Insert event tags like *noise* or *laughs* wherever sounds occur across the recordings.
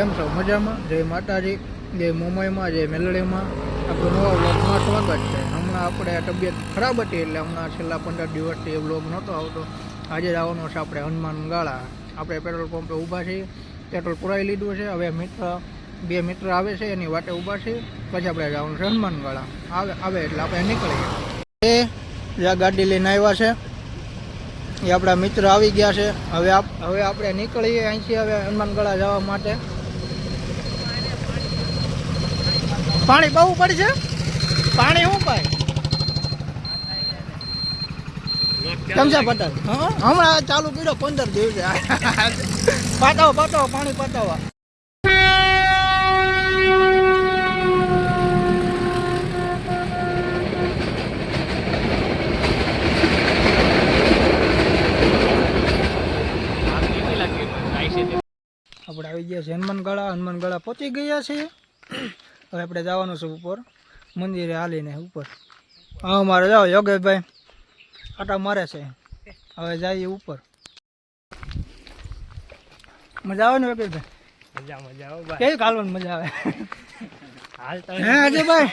કેમ છો? મજામાં? જય માતાજી. જય મુંબઈમાં જય મેલડીમાં. આપણું નવા વ્લોગમાં સ્વાગત છે. હમણાં આપણે તબિયત ખરાબ હતી એટલે હમણાં છેલ્લા પંદર દિવસથી એ વ્લોગ નહોતો આવતો. આજે આવવાનો છે આપણે હનુમાન ગાળા. આપણે પેટ્રોલ પંપે ઊભા છીએ. પેટ્રોલ પુરાઈ લીધું છે. હવે મિત્ર, બે મિત્ર આવે છે, એની વાટે ઊભા છે. પછી આપણે જવાનું છે હનુમાન ગાળા. આવે આવે એટલે આપણે નીકળીએ. એ જ્યાં ગાડી લઈને આવ્યા છે, એ આપણા મિત્ર આવી ગયા છે. હવે હવે આપણે નીકળીએ અહીંથી, હવે હનુમાનગળા જવા માટે. પાણી બહુ પડશે? પાણી શું ભાઈ? છે પટેલ? હમણાં ચાલુ કર્યો, પંદર દિવસે. *laughs* પાતાવો પાતાવો, પાણી પાતાવો. આપણે આવી ગયા છે હનુમાનગળા હનુમાનગળા પહોંચી ગયા છીએ. હવે આપણે જવાનું છે ઉપર. મંદિરે હાલીને ઉપર. હા મારે જાઓ યોગેશભાઈ. આટા મારે છે. હવે જઈએ ઉપર. મજા આવે ને યોગેશભાઈ? મજા મજા આવો કેવી કાલવાની મજા આવે? હે અજયભાઈ?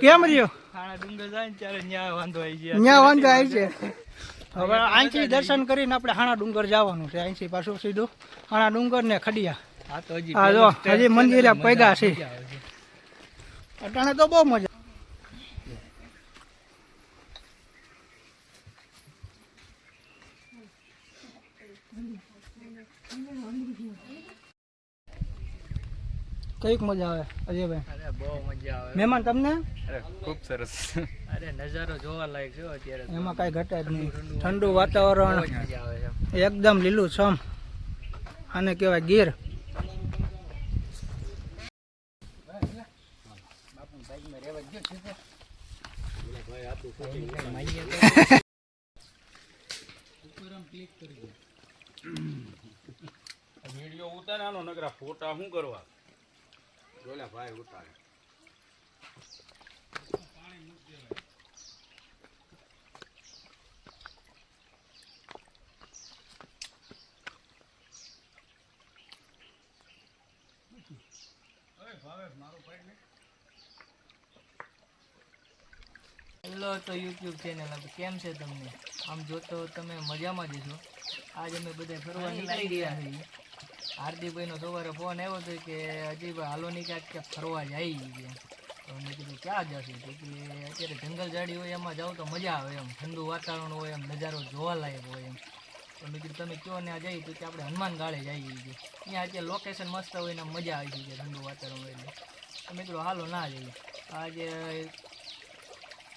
કેમ રહ્યો? વાંધો આવી ત્યાં વાંધો આવી છે *laughs* હવે અહીંથી દર્શન કરીને આપણે હાણા ડુંગર જવાનું છે. અહીંથી પાછું સીધું. હાણા ડુંગર ને ખડિયા. હા જો હજી મંદિરે પૈગા છે. અટાણે તો બહુ મજા કંઈક મજા આવે અજયભાઈ? અરે બહુ મજા આવે. મહેમાન તમને? અરે ખૂબ સરસ. અરે નજારો જોવા લાયક છે અત્યારે એમાં કાંઈ ઘટે જ નહીં. ઠંડુ વાતાવરણ. મજા આવે એકદમ લીલું છમ. આને કહેવાય ગીર. વીડિયો ઉતારવાનો નકરા ફોટા શું કરવા? બોલ્યા ભાઈ ઉતારે. હેલો તો યુટ્યુબ ચેનલ કેમ છે તમને? આમ જોતો તમે મજામાં જ છો. આજ અમે બધા ફરવા નીકળી ગયા છીએ. હાર્દિકભાઈનો સવારે ફોન આવ્યો હતો કે અજયભાઈ હાલો ની ક્યાંક ક્યાંક ફરવા જાય છે તો મેં કીધું ક્યાં જશે? તો કે અત્યારે જંગલ ઝાડી હોય એમાં જાવ તો મજા આવે એમ. ઠંડુ વાતાવરણ હોય એમ નજારો જોવાલાયક હોય એમ. તો મેં કીધું તમે કયો ને આ જઈએ તો કે આપણે હનુમાન ગાળે જઈએ છીએ ત્યાં અત્યારે લોકેશન મસ્ત હોય ને મજા આવી છે ઠંડુ વાતાવરણ હોય એટલે. તો મેં કીધું હાલો ના જઈએ. આજે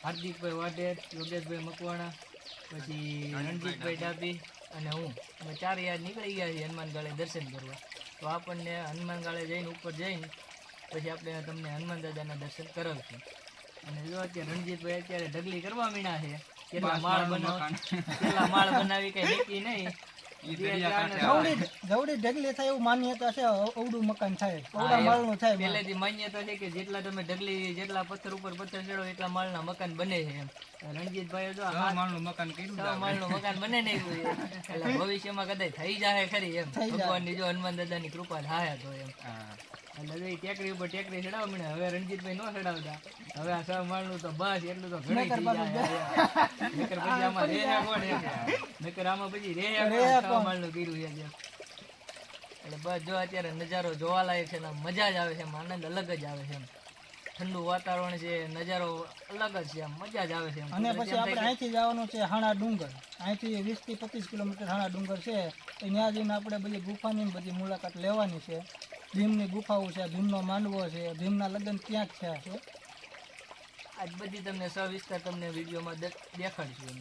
હાર્દિકભાઈ વાઢેર યોગેશભાઈ મકવાણા પછી રણજીતભાઈ ડાબી અને હું. અમે ચાર યાર નીકળી ગયા છીએ હનુમાનગાળે દર્શન કરવા. તો આપણને હનુમાન ગાળે જઈને ઉપર જઈને પછી આપણે તમને હનુમાન દાદાના દર્શન કરાવશું. અને જો અત્યારે રણજીતભાઈ અત્યારે ઢગલી કરવા મીણા છે. કેટલા માળ બનાવ કેટલા માળ બનાવી કઈ નક્કી નહીં. જવડી જવડી ઢગલી થાય એવું માન્યતા છે અવડું મકાન થાય. અવડા માળનું થાય પહેલેથી માન્યતા છે કે જેટલા તમે ઢગલી જેટલા પથ્થર ઉપર પથ્થર ચડો એટલા માળના મકાન બને છે એમ. રણજીતભાઈ જો માળનું મકાન કર્યું માળનું મકાન બને નહીં એટલે ભવિષ્યમાં કદાચ થઈ જાય ખરી એમ. ભગવાનની જો હનુમાન દાદાની કૃપા થાય તો એમ. એટલે જો ઈ ટેકરી ઉપર ટેકરી ચડાવવા મળે. હવે રણજીતભાઈ નો ચડાવતા. હવે આ સવા તો બસ એટલું તો ઘણી થઈ નકર પછી આમાં *laughs* રહે કોણ નકર આમાં પછી રહે કોણ? કર્યું છે એટલે બસ જો અત્યારે નજારો જોવાલાયક છે ને મજા જ આવે છે આનંદ અલગ જ આવે છે ઠંડુ વાતાવરણ છે નજારો અલગ જ છે મજા જ આવે છે અને પછી આપણે અહીંથી જવાનું છે હાણા ડુંગર. અહીંથી વીસથી પચીસ કિલોમીટર હાણા ડુંગર છે. ત્યાં જઈને આપણે બધી ગુફાની બધી મુલાકાત લેવાની છે. ભીમની ગુફાઓ છે ભીમનો માંડવો છે ભીમના લગ્ન થયા છે? આજ બધી તમને સવિસ્તાર તમને વિડીયોમાં દેખાડશું.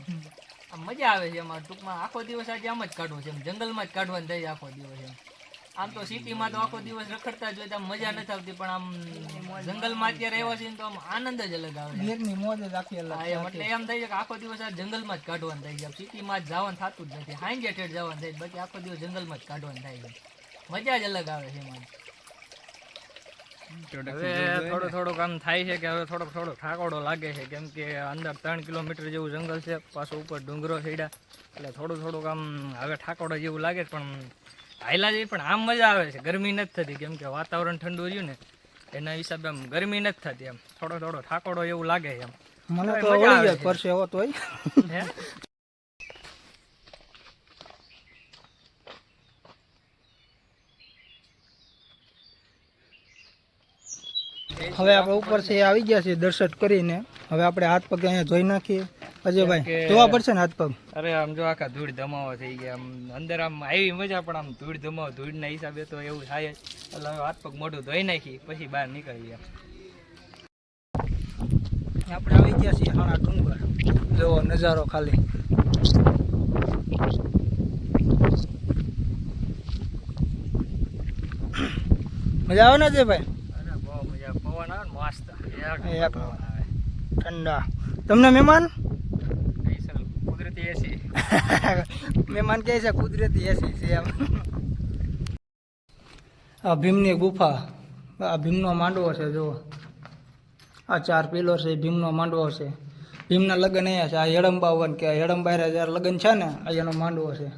આમ મજા આવે છે એમાં ટૂંકમાં. આખો દિવસ આજે આમ જ કાઢવો છે જંગલમાં જ કાઢવાનું થાય આખો દિવસ એમ. આમ તો સિટીમાં તો આખો દિવસ રખડતા જ હોય આમ મજા નથી આવતી પણ આમ જંગલમાં અત્યારે રહેવા છે ને તો આમ આનંદ જ અલગ આવે. ગીરની મોજ જ આખી અલગ એટલે એમ થાય છે કે આખો દિવસ આ જંગલમાં જ કાઢવાનું થાય છે. સિટીમાં જ જવાનું થતું જ નથી. હાંજે ઠેઠ જવાનું થાય બાકી આખો દિવસ જંગલમાં જ કાઢવાનું થાય છે. મજા જ અલગ આવે છે મને હવે થોડું થોડુંક આમ થાય છે કે હવે થોડોક થોડો ઠાકોડો લાગે છે કેમ કે અંદર ત્રણ કિલોમીટર જેવું જંગલ છે પાછું ઉપર ડુંગરો છેડ્યા એટલે થોડું થોડુંક આમ હવે ઠાકોડો જેવું લાગે છે પણ હાયલા જઈ પણ આમ મજા આવે છે ગરમી નથી થતી કેમ કે વાતાવરણ ઠંડુ રહ્યું ને એના હિસાબે આમ ગરમી નથી થતી એમ થોડો થોડો ઠાકોડો એવું લાગે એમ મને તો મજા વળી આવે જાય છે. પરસે એવો તોય હે હવે આપણે ઉપર ઉપરથી આવી ગયા છીએ દર્શન કરીને. હવે આપણે હાથ પગ અહીંયા ધોઈ નાખીએ. અજયભાઈ જોવા પડશે ને હાથ પગ? અરે આમ જો આખા ધૂળ ધમાવા થઈ ગયા. આમ અંદર આમ આવી મજા પણ આમ ધૂળ ધમાવા ધૂળના હિસાબે તો એવું થાય જ. એટલે હવે હાથ પગ મોઢું ધોઈ નાખી પછી બહાર નીકળી ગયા આપણે આવી ગયા છીએ હાણા ડુંગર. જોવો નજારો ખાલી. મજા આવે ને અજયભાઈ અરે બહુ મજા પવન આવે ને મસ્ત એક એક. પવન આવે ઠંડા તમને મહેમાન? કુદરતી *laughs* એસી મહેમાન કહે છે, કુદરતી એસી છે એમ. આ ભીમની ગુફા. આ ભીમનો માંડવો છે, જુઓ. આ ચાર પિલર છે ભીમનો માંડવો છે. ભીમના લગ્ન અહીંયા છે, આ હેડંબા વન કે હેડંબા હારે જ્યારે લગ્ન છે ને અહીંયાનો માંડવો છે.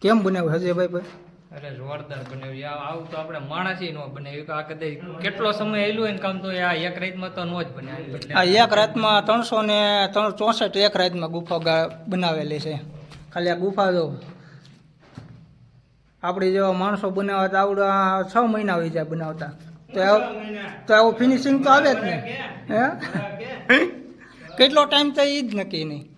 કેમ બનાવ્યું હજયભાઈ ભાઈ? અરે જોરદાર બનાવ્યું આ- આવું તો આપણે માણસી નો બનાવ્યું કે આ કદાચ કેટલો સમય આવેલું હોય ને કામ તો આ એક રાતમાં તો નો જ બને. આ એક રાતમાં ત્રણસો ને ત્રણ ચોસઠ એક રાતમાં ગુફા બનાવેલી છે. ખાલી આ ગુફા જો. આપણી જેવા માણસો બનાવવા તો આવડે આ છ મહિના હોય જાય બનાવતા. તો તો આવું ફિનિશિંગ તો આવે જ ને. હે? કેટલો ટાઈમ થાય એ જ નક્કી નહીં.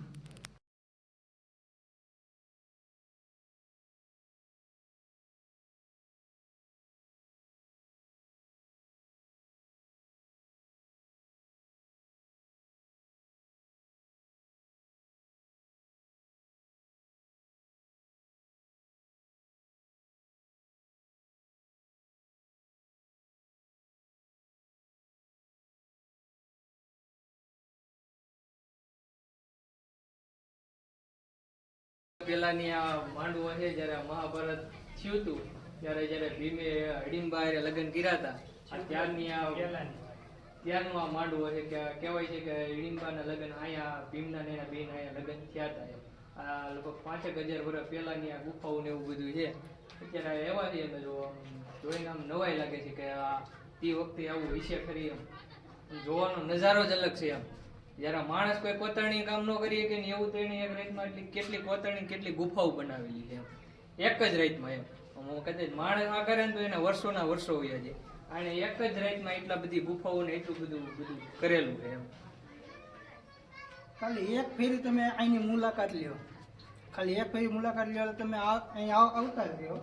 પેલાની આ માંડવો છે જ્યારે મહાભારત થયું હતું, ત્યારે જ્યારે ભીમે હડિંબા લગ્ન કર્યા હતા ત્યારની આ ત્યારનું આ માંડવો છે કે કહેવાય છે કે હિડિંબાના લગ્ન અહીંયા ભીમના ને એના બેન અહીંયા લગ્ન થયા હતા. આ લગભગ પાંચેક હજાર વર્ષ પહેલાની આ ગુફાઓ ને એવું બધું છે. અત્યારે એવા છે અમે જો જોઈને આમ નવાઈ લાગે છે કે આ તે વખતે આવું વિશે ખરી એમ. જોવાનો નજારો જ અલગ છે એમ. જ્યારે માણસ કોઈ કોતરણી કામ ન કરી કે ને એવું તો એને એક રાતમાં એટલી કેટલી કોતરણી કેટલી ગુફાઓ બનાવેલી છે એક જ રાતમાં એમ. કદાચ માણસ આ કરે ને તો એને વર્ષોના વર્ષો હોય છે અને એક જ રાતમાં એટલા બધી ગુફાઓ ને એટલું બધું બધું કરેલું છે એમ. ખાલી એક ફેરી તમે અહીંની મુલાકાત લ્યો. ખાલી એક ફેરી મુલાકાત લ્યો તમે અહીં આવ- આવતા જ રહ્યો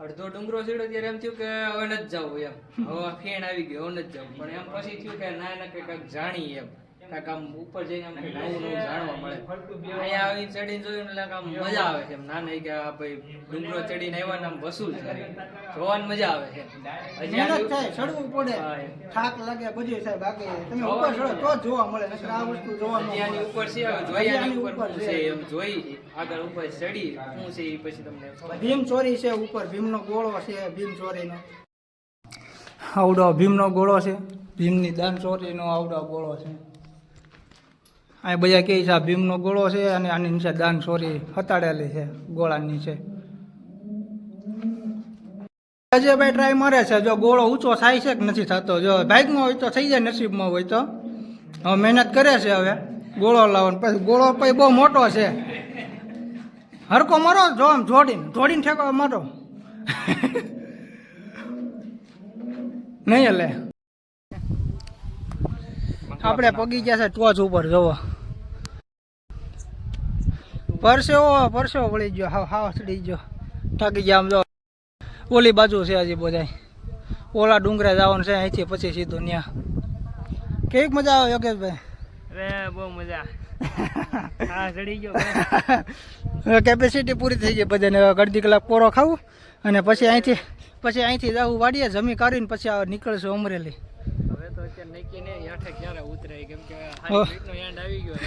અડધો ડુંગરો ચડ્યો ત્યારે એમ થયું કે હવે નથી જવું એમ. હવે ફેણ આવી ગયો હવે નથી જવું પણ એમ પછી થયું કે ના ના કંઈક કાંઈક જાણીએ એમ. કાંઈક આમ ઉપર જઈને આમ નવું નવું જાણવા મળે. અહીંયા આવીને ચડીને જોયું એટલે આમ મજા આવે છે. એમ ના નહીં કે આ ભાઈ ડુંગરો ચડીને આવ્યા ને આમ વસૂલ છે જોવાની મજા આવે છે. મહેનત થાય ચડવું પડે. થાક લાગે બધું સાહેબ બાકી તમે ઉપર ચડો તો જોવા મળે નકર આ વસ્તુ જોવા ન હજી ઉપર છે આની ઉપર. છે. એમ જોઈ આગળ ઉપર ચડી શું છે એ પછી તમને ભીમ ચોરી છે ઉપર ભીમનો ગોળો છે ભીમ ચોરીનો. આવડો ભીમનો ગોળો છે ભીમની દાન ચોરીનો આવડો ગોળો છે. આ બધા કહે છે, આ ભીમનો ગોળો છે અને આની નીચે દાન ચોરી હતાડેલી છે, ગોળાની છે અજયભાઈ ટ્રાય મારે છે, જો ગોળો ઊંચો થાય છે કે નથી થતો? જો ભાગમાં હોય તો થઈ જાય, નસીબમાં હોય તો. હવે મહેનત કરે છે હવે, ગોળો લાવવાનો. પછી ગોળો પછી બહુ મોટો છે. હરકો મારો, જો આમ જોડીને જોડીને ઠેકો મારો. નહીં એટલે. આપણે પગી ગયા છે ટોચ ઉપર જવો પરસેવો પરસેવો વળી ગયો હાવ હાવ ચડી ગયો. થાકી ગયા આમ જો ઓલી બાજુ છે હજી બધાય. ઓલા ડુંગરે જવાનું છે અહીંથી પછી સીધું ત્યાં કેવીક મજા આવે યોગેશભાઈ? અરે બહુ મજા. *laughs* હા ચડી ગયો કેપેસિટી પૂરી થઈ ગઈ બધાને. અડધી કલાક પોરો ખાવું અને પછી અહીંથી પછી અહીંથી જવું વાડીએ જમી કાઢીને પછી નીકળશું અમરેલી. નક્કી નહીં હેઠે ક્યારે ઉતરાય કેમ કે ઓહ. નો એન્ડ આવી ગયો